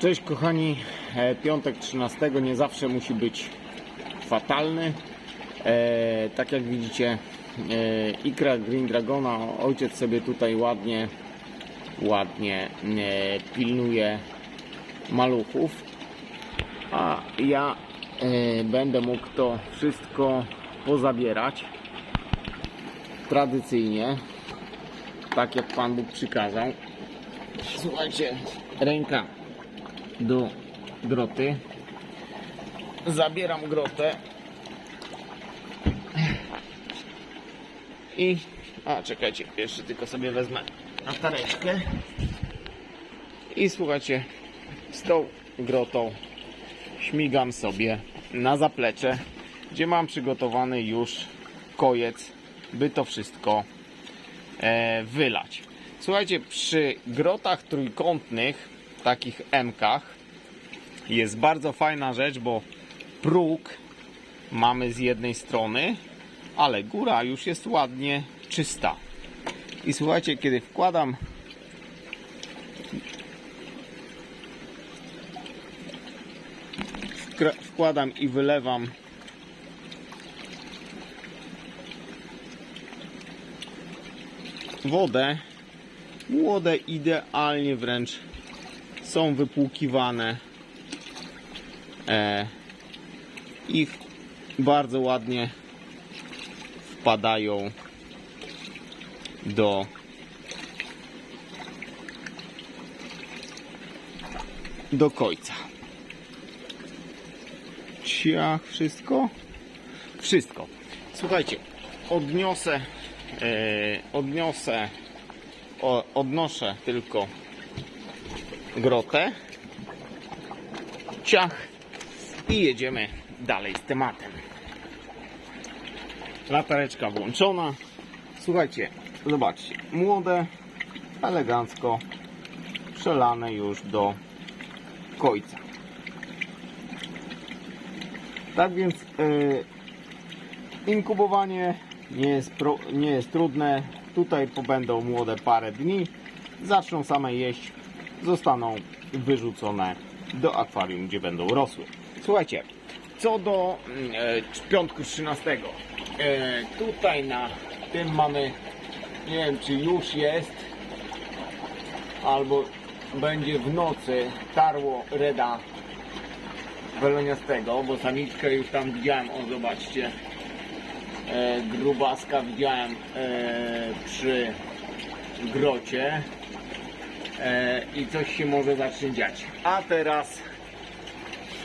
Cześć kochani, E, piątek 13 nie zawsze musi być fatalny. E, tak jak widzicie, e, ikra Green Dragona, ojciec sobie tutaj ładnie, ładnie e, pilnuje maluchów, a ja e, będę mógł to wszystko pozabierać tradycyjnie, tak jak Pan Bóg przykazał. Słuchajcie, ręka do groty. Zabieram grotę. I. A czekajcie, jeszcze tylko sobie wezmę latareczkę. I słuchajcie, z tą grotą śmigam sobie na zaplecze, gdzie mam przygotowany już kojec, by to wszystko e, wylać. Słuchajcie, przy grotach trójkątnych, takich M-kach, jest bardzo fajna rzecz, bo próg mamy z jednej strony, ale góra już jest ładnie czysta. I słuchajcie, kiedy wkładam wkładam i wylewam wodę, młode idealnie wręcz są wypłukiwane e, i bardzo ładnie wpadają do do końca. Ciach, wszystko? Wszystko. Słuchajcie, odniosę, e, odniosę, o, odnoszę tylko grotę, ciach i jedziemy dalej z tematem. Latareczka włączona. Słuchajcie, zobaczcie, młode, elegancko przelane już do końca. Tak więc yy, inkubowanie nie jest, pro, nie jest trudne. Tutaj pobędą młode parę dni. Zaczną same jeść. Zostaną wyrzucone do akwarium, gdzie będą rosły. Słuchajcie, co do mm, e, piątku 13. E, tutaj na tym mamy, nie wiem czy już jest, albo będzie w nocy tarło reda weloniastego, bo samiczkę już tam widziałem, o zobaczcie, e, grubaska widziałem e, przy grocie e, i coś się może zacznie dziać. A teraz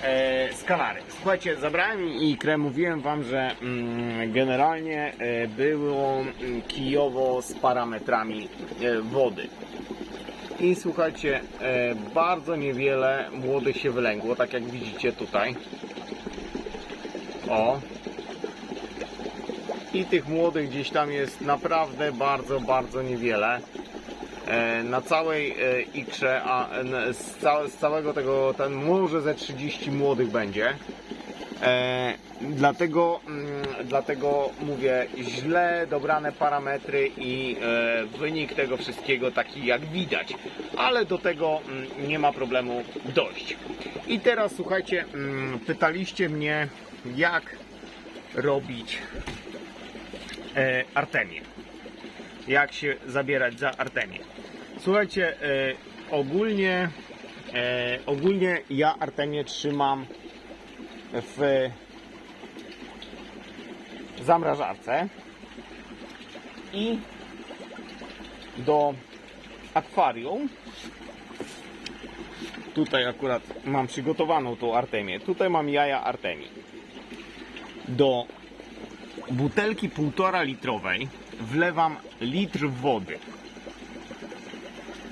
e, skalary. Słuchajcie, zabrałem ikrę, mówiłem Wam, że mm, generalnie e, było mm, kijowo z parametrami e, wody. I słuchajcie, e, bardzo niewiele młodych się wylęgło, tak jak widzicie tutaj. O. I tych młodych gdzieś tam jest naprawdę bardzo, bardzo niewiele. E, na całej e, ikrze, a z, całe, z całego tego, ten może ze 30 młodych będzie. E, dlatego, mm, dlatego mówię, źle dobrane parametry i e, wynik tego wszystkiego taki jak widać, ale do tego mm, nie ma problemu dojść. I teraz słuchajcie, mm, pytaliście mnie, jak robić e, artemię. Jak się zabierać za artemię. Słuchajcie, e, ogólnie, e, ogólnie ja artemię trzymam w zamrażarce i do akwarium. Tutaj akurat mam przygotowaną tą artemię. Tutaj mam jaja artemii. Do butelki półtora litrowej wlewam litr wody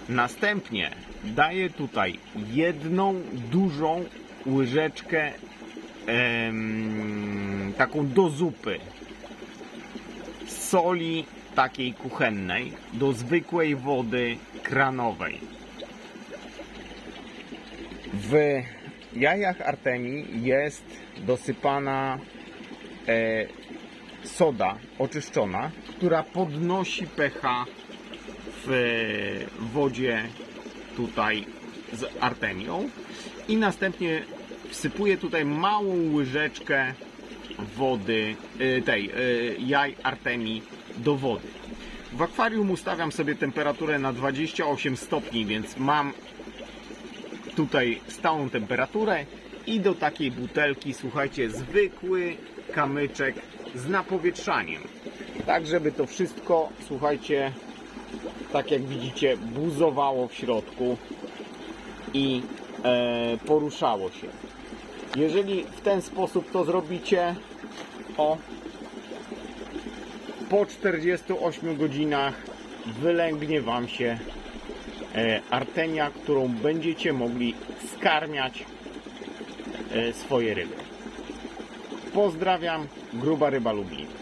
następnie daję tutaj jedną dużą łyżeczkę em, taką do zupy soli takiej kuchennej do zwykłej wody kranowej. W jajach artemii jest dosypana e, soda oczyszczona, która podnosi pH w wodzie tutaj z artemią i następnie wsypuję tutaj małą łyżeczkę wody, y, tej y, jaj artemii do wody. W akwarium ustawiam sobie temperaturę na 28 stopni, więc mam tutaj stałą temperaturę i do takiej butelki, słuchajcie, zwykły kamyczek z napowietrzaniem. Tak, żeby to wszystko, słuchajcie, tak jak widzicie, buzowało w środku i e, poruszało się. Jeżeli w ten sposób to zrobicie, o, po 48 godzinach wylęgnie Wam się e, artemia, którą będziecie mogli skarmiać e, swoje ryby. Pozdrawiam, gruba ryba Lublin.